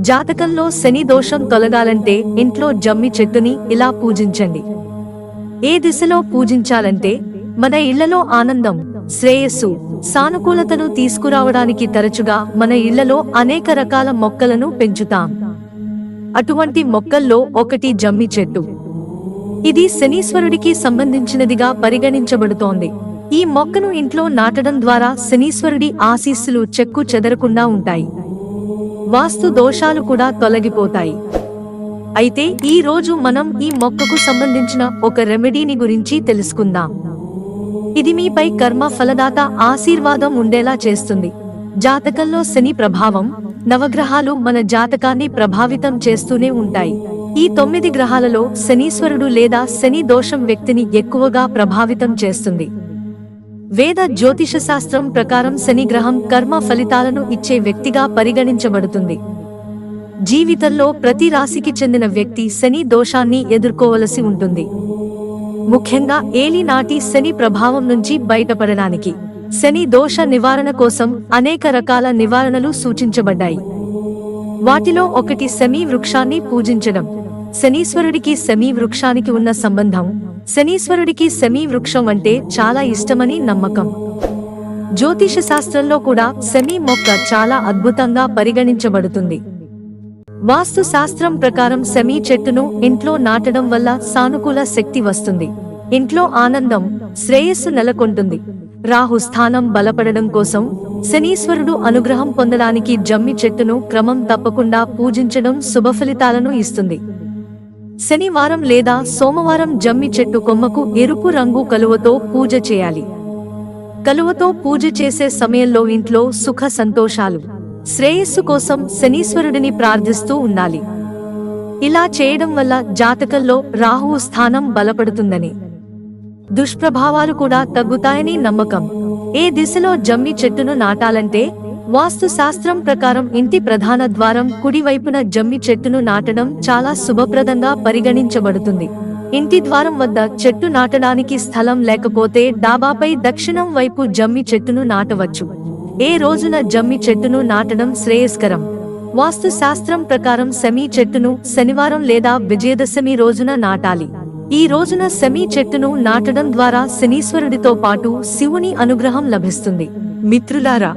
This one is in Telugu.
జాతకంలో శని దోషం తొలగాలంటే ఇంట్లో జమ్మి చెట్టుని ఇలా పూజించండి. ఏ దిశలో పూజించాలంటే మన ఇళ్ళలో ఆనందం శ్రేయస్సు సానుకూలతను తీసుకురావడానికి తరచుగా మన ఇళ్ళలో అనేక రకాల మొక్కలను పెంచుతాం. అటువంటి మొక్కల్లో ఒకటి జమ్మి చెట్టు. ఇది శనీశ్వరుడికి సంబంధించినదిగా పరిగణించబడుతోంది. ఈ మొక్కను ఇంట్లో నాటడం ద్వారా శనీశ్వరుడి ఆశీస్సులు చెక్కు చెదరకుండా ఉంటాయి. వాస్తు దోషాలు కూడా తొలగిపోతాయి. అయితే ఈ రోజు మనం ఈ మొక్కకు సంబంధించిన ఒక రెమెడీని గురించి తెలుసుకుందాం. ఇది మీపై కర్మ ఫలదాత ఆశీర్వాదం ఉండేలా చేస్తుంది. జాతకంలో శని ప్రభావం నవగ్రహాలు మన జాతకాన్ని ప్రభావితం చేస్తూనే ఉంటాయి. ఈ తొమ్మిది గ్రహాలలో శనీశ్వరుడు లేదా శని దోషం వ్యక్తిని ఎక్కువగా ప్రభావితం చేస్తుంది. వేద జ్యోతిష శాస్త్రం ప్రకారం శని గ్రహం కర్మ ఫలితాలను ఇచ్చే వ్యక్తిగా పరిగణించబడుతుంది. జీవితంలో ప్రతి రాశికి చెందిన వ్యక్తి శని దోషాన్ని ఎదుర్కోవలసి ఉంటుంది. ముఖ్యంగా ఏలినాటి శని ప్రభావం నుంచి బయటపడడానికి. శని దోష నివారణ కోసం అనేక రకాల నివారణలు సూచించబడ్డాయి. వాటిలో ఒకటి శమీ వృక్షాన్ని పూజించడం. శనీశ్వరుడికి శమీ వృక్షానికి ఉన్న సంబంధం. శనీశ్వరుడికి శమీ వృక్షం అంటే చాలా ఇష్టమని నమ్మకం. జ్యోతిష శాస్త్రంలో కూడా శమీ మొక్క చాలా అద్భుతంగా పరిగణించబడుతుంది. వాస్తు శాస్త్రం ప్రకారం సెమీ చెట్టును ఇంట్లో నాటడం వల్ల సానుకూల శక్తి వస్తుంది. ఇంట్లో ఆనందం శ్రేయస్సు నెలకొంటుంది. రాహు స్థానం బలపడడం కోసం శనీశ్వరుడు అనుగ్రహం పొందడానికి జమ్మి చెట్టును క్రమం తప్పకుండా పూజించడం శుభఫలితాలను ఇస్తుంది. శనివారం లేదా సోమవారం జమ్మి చెట్టు కొమ్మకు ఎరుపు రంగు కలువతో పూజ చేయాలి. కలువతో పూజ చేసే సమయంలో ఇంట్లో సుఖ సంతోషాలు. శ్రేయస్సు కోసం శనీశ్వరుడిని ప్రార్థిస్తూ ఉండాలి. ఇలా చేయడం వల్ల జాతకంలో రాహువు స్థానం బలపడుతుందని. దుష్ప్రభావాలు కూడా తగ్గుతాయని నమ్మకం. ఏ దిశలో జమ్మి చెట్టును నాటాలంటే వాస్తు శాస్త్రం ప్రకారం ఇంటి ప్రధాన ద్వారం కుడివైపున జమ్మి చెట్టును నాటడం చాలా శుభప్రదంగా పరిగణించబడుతుంది. ఇంటి ద్వారం వద్ద చెట్టు నాటడానికి స్థలం లేకపోతే డాబాపై దక్షిణం వైపు జమ్మి చెట్టును నాటవచ్చు. ఏ రోజున జమ్మి చెట్టును నాటడం శ్రేయస్కరం. వాస్తు శాస్త్రం ప్రకారం సెమీ చెట్టును శనివారం లేదా విజయదశమి రోజున నాటాలి. ఈ రోజున సెమీ చెట్టును నాటడం ద్వారా శనీశ్వరుడితో పాటు శివుని అనుగ్రహం లభిస్తుంది. మిత్రులారా